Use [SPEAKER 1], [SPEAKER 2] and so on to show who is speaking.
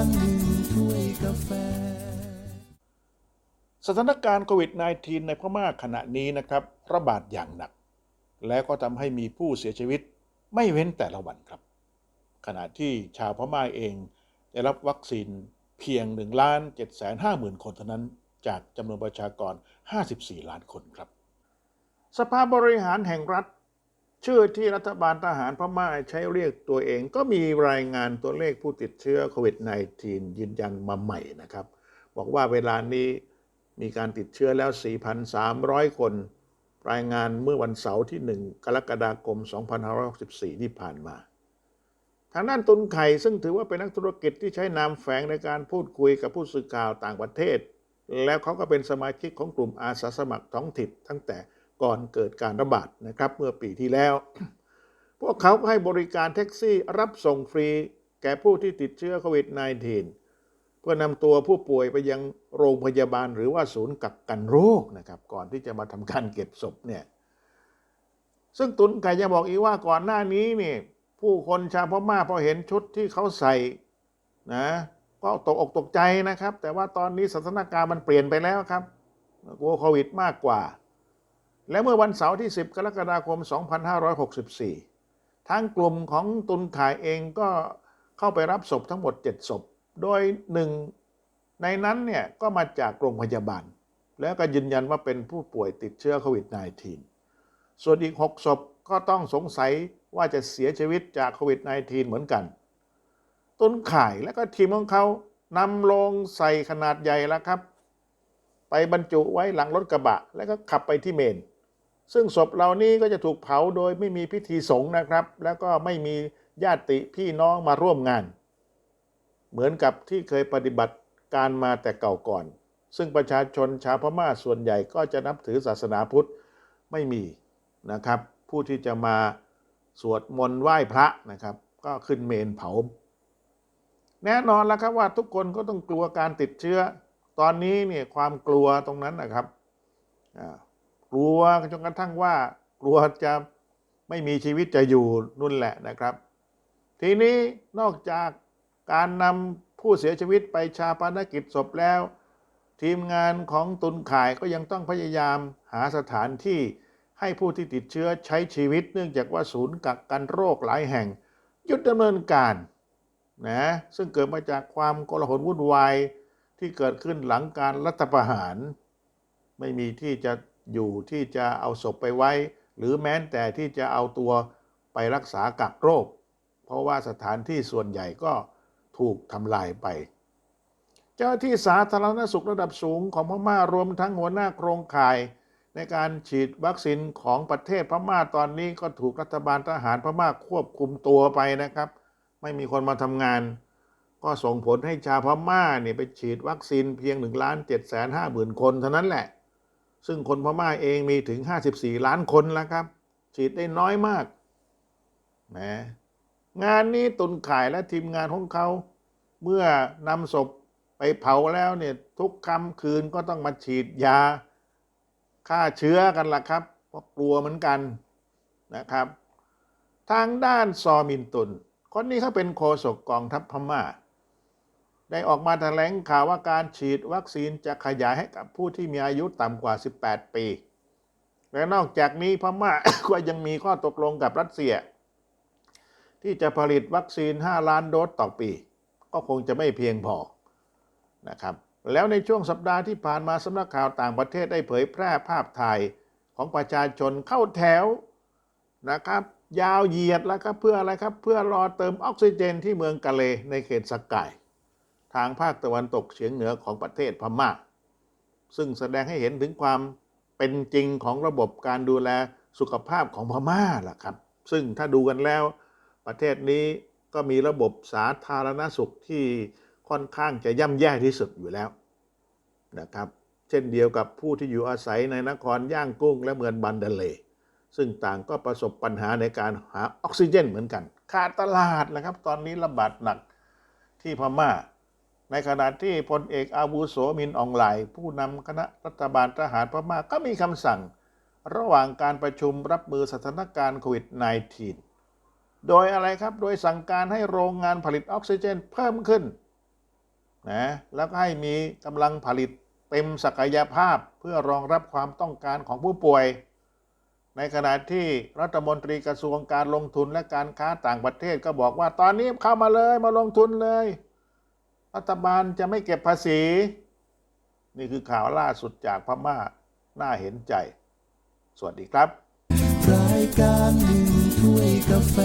[SPEAKER 1] านหนึ่งถ้วยกาแฟ
[SPEAKER 2] สถานการณ์โควิด -19 ในพม่าขณะนี้นะครับระบาดอย่างหนัก และก็ทำให้มีผู้เสียชีวิตไม่เว้นแต่ละวันครับ ขณะที่ชาวพม่าเองได้รับวัคซีนเพียง1ล้าน7 5 0 0 0 0คนเท่านั้น จากจำนวนประชากร 54 ล้านคนครับ สภาบริหารแห่งรัฐ ชื่อที่รัฐบาลทหารพม่าใช้เรียกตัวเองก็มีรายงานตัวเลขผู้ติดเชื้อโควิด -19 ยืนยันมาใหม่นะครับ บอกว่าเวลานี้มีการติดเชื้อแล้ว 4,300 คน รายงานเมื่อวันเสาร์ที่ 1 กรกฎาคม 2564 ที่ผ่านมา ทางด้านตุนไข่ซึ่งถือว่าเป็นนักธุรกิจที่ใช้นามแฝงในการพูดคุยกับผู้สื่อข่าวต่างประเทศ แล้วเขาก็เป็นสมาชิกของกลุ่มอาสาสมัครท้องถิ่นตั้งแต่ ก่อนเกิดการระบาดนะครับเมื่อปีที่แล้ว พวกเขาให้บริการแท็กซี่รับส่งฟรีแก่ผู้ที่ติดเชื้อโควิด -19 เพื่อนำตัวผู้ป่วยไปยังโรงพยาบาลหรือว่าศูนย์กักกันโรคนะครับก่อนที่จะมาทำการเก็บศพเนี่ยซึ่งตุนไก่ยังบอกอีกว่าก่อนหน้านี้นี่ผู้คนชาวพม่าพอเห็นชุดที่เขาใส่นะก็ตกอกตกใจนะครับ แต่ว่าตอนนี้สถานการณ์มันเปลี่ยนไปแล้วครับกลัวโควิดมากกว่า และเมื่อวันเสาร์ที่ 10 กรกฎาคม 2564 ทางกลุ่มของตุนข่ายเองก็เข้าไปรับศพทั้งหมด 7 ศพ โดยหนึ่งในนั้นเนี่ยก็มาจากโรงพยาบาล แล้วก็ยืนยันว่าเป็นผู้ป่วยติดเชื้อโควิด -19 ส่วนอีก 6 ศพก็ต้องสงสัยว่าจะเสียชีวิตจากโควิด -19 เหมือนกันตุนข่ายและก็ทีมของเขานำโลงใส่ขนาดใหญ่แล้วครับ ไปบรรจุไว้หลังรถกระบะ แล้วก็ขับไปที่เมน ซึ่งศพเหล่านี้ก็จะถูกเผาโดยไม่มีพิธีสงฆ์นะครับ แล้วก็ไม่มีญาติพี่น้องมาร่วมงาน เหมือนกับที่เคยปฏิบัติการมาแต่เก่าก่อน ซึ่งประชาชนชาวพม่าส่วนใหญ่ก็จะนับถือศาสนาพุทธไม่มีนะครับ ผู้ที่จะมาสวดมนต์ไหว้พระนะครับ ก็ขึ้นเมนเผา แน่นอนแล้วครับว่าทุกคนก็ต้องกลัวการติดเชื้อ ตอนนี้เนี่ยความกลัวตรงนั้นนะครับอ่า กลัวจนกระทั่งว่า กลัวจะไม่มีชีวิตจะอยู่นู่นแหละนะครับ ทีนี้นอกจากการนำผู้เสียชีวิตไปชาปนกิจศพแล้ว ทีมงานของตุนข่ายก็ยังต้องพยายามหาสถานที่ให้ผู้ที่ติดเชื้อใช้ชีวิต เนื่องจากว่าศูนย์กักกันโรคหลายแห่งหยุดดำเนินการนะซึ่งเกิดมาจากความโกลาหลวุ่นวายที่เกิดขึ้นหลังการรัฐประหาร ไม่มีที่จะ อยู่ที่จะเอาศพไปไว้ หรือแม้แต่ที่จะเอาตัวไปรักษากักโรค เพราะว่าสถานที่ส่วนใหญ่ก็ถูกทำลายไป เจ้าที่สาธารณสุขระดับสูงของพม่ารวมทั้งหัวหน้าโครงข่าย ในการฉีดวัคซีนของประเทศพม่าตอนนี้ก็ถูกรัฐบาลทหารพม่าควบคุมตัวไปนะครับ ไม่มีคนมาทำงานก็ส่งผลให้ชาวพม่าเนี่ยไปฉีดวัคซีนเพียง1ล้าน7แสน5หมื่นคนเท่านั้นแหละ ซึ่งคนพม่าเองมีถึง 54 ล้านคนแล้วครับ ฉีดได้น้อยมากนะงานนี้ตุนข่ายและทีมงานของเขา เมื่อนำศพไปเผาแล้วเนี่ยทุกค่ำคืนก็ต้องมาฉีดยาฆ่าเชื้อกันล่ะครับ เพราะกลัวเหมือนกันนะครับ ทางด้านซอมินตุน คนนี้เขาเป็นโฆษกกองทัพพม่า ได้ออกมาแถลงข่าวว่าการฉีดวัคซีนจะขยายให้กับผู้ที่มีอายุต่ำกว่า 18 ปี และนอกจากนี้พม่าก็ยังมีข้อตกลงกับรัสเซีย ที่จะผลิตวัคซีน 5 ล้านโดสต่อปี ก็คงจะไม่เพียงพอนะครับแล้วในช่วงสัปดาห์ที่ผ่านมาสำนักข่าวต่างประเทศได้เผยแพร่ภาพถ่ายของประชาชนเข้าแถวนะครับยาวเหยียดแล้วครับเพื่ออะไรครับเพื่อรอเติมออกซิเจนที่เมืองกะเลในเขตสกาย ทางภาคตะวันตกเฉียงเหนือของประเทศพม่า ซึ่งแสดงให้เห็นถึงความเป็นจริงของระบบการดูแลสุขภาพของพม่าล่ะครับ ซึ่งถ้าดูกันแล้ว ประเทศนี้ก็มีระบบสาธารณสุขที่ค่อนข้างจะย่ำแย่ที่สุดอยู่แล้วนะครับ เช่นเดียวกับผู้ที่อยู่อาศัยในนครย่างกุ้งและเมืองบันเดเล ซึ่งต่างก็ประสบปัญหาในการหาออกซิเจนเหมือนกัน ขาดตลาดนะครับ ตอนนี้ระบาดหนักที่พม่า ในขณะที่พลเอกอาวุโสมินอองไลผู้นำคณะรัฐบาลทหารพม่าก็มีคำสั่ง ระหว่างการประชุมรับมือสถานการณ์โควิด -19 โดยอะไรครับ โดยสั่งการให้โรงงานผลิตออกซิเจนเพิ่มขึ้นนะแล้วก็ให้มีกำลังผลิตเต็มศักยภาพเพื่อรองรับความต้องการของผู้ป่วย ในขณะที่รัฐมนตรีกระทรวงการลงทุนและการค้าต่างประเทศก็บอกว่าตอนนี้เข้ามาเลยมาลงทุนเลย รัฐบาลจะไม่เก็บภาษี นี่คือข่าวล่าสุดจากพม่า น่าเห็นใจ สวัสดีครับ
[SPEAKER 1] รายการหนึ่งถ้วยกาแฟ